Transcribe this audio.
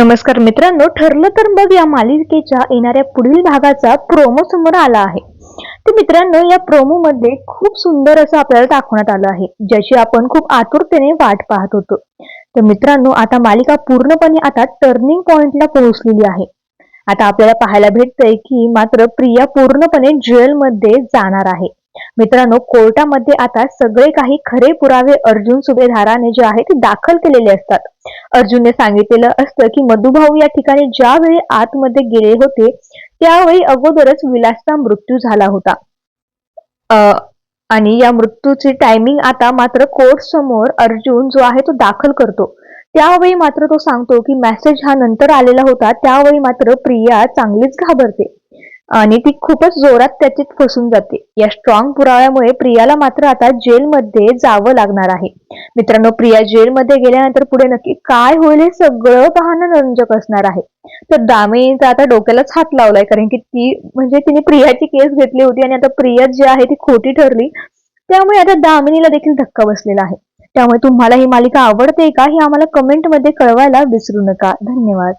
नमस्कार मित्रांनो ठरलं तर मग या मालिकेच्या येणाऱ्या पुढील भागाचा प्रोमो समोर आला आहे. तर मित्रांनो या प्रोमो मध्ये खूप सुंदर असं आपल्याला दाखवण्यात आलं आहे ज्याची आपण खूप आतुरतेने वाट पाहत होतो. तर मित्रांनो आता मालिका पूर्णपणे आता टर्निंग पॉइंटला पोहोचलेली आहे. आता आपल्याला पाहायला भेटतंय की मात्र प्रिया पूर्णपणे ज्वेलमध्ये जाणार आहे. मित्रांनो कोर्टामध्ये आता सगळे काही खरे पुरावे अर्जुन सुभेदाराने जे आहे ते दाखल केलेले असतात. अर्जुनने सांगितलेलं असतं की मधुभाऊ या ठिकाणी ज्यावेळी आतमध्ये गेले होते त्यावेळी अगोदरच विलासचा मृत्यू झाला होता. आणि या मृत्यूची टायमिंग आता मात्र कोर्ट समोर अर्जुन जो आहे तो दाखल करतो. त्यावेळी मात्र तो सांगतो की मेसेज हा नंतर आलेला होता त्यावेळी मात्र प्रिया चांगलीच घाबरते. आणि ती खूपच जोरात त्याच्यात फसून जाते. या स्ट्रॉंग पुराव्यामुळे प्रियाला मात्र आता जेलमध्ये जावं लागणार आहे. मित्रांनो प्रिया जेलमध्ये गेल्यानंतर पुढे नक्की काय होईल हे सगळं पाहणं रंजक असणार आहे. तर दामिनीचा आता डोक्यालाच हात लावलाय कारण की ती म्हणजे तिने प्रियाची केस घेतली होती आणि आता प्रिया जी आहे ती खोटी ठरली. त्यामुळे आता दामिनीला देखील धक्का बसलेला आहे. त्यामुळे तुम्हाला ही मालिका आवडते का हे आम्हाला कमेंटमध्ये कळवायला विसरू नका. धन्यवाद.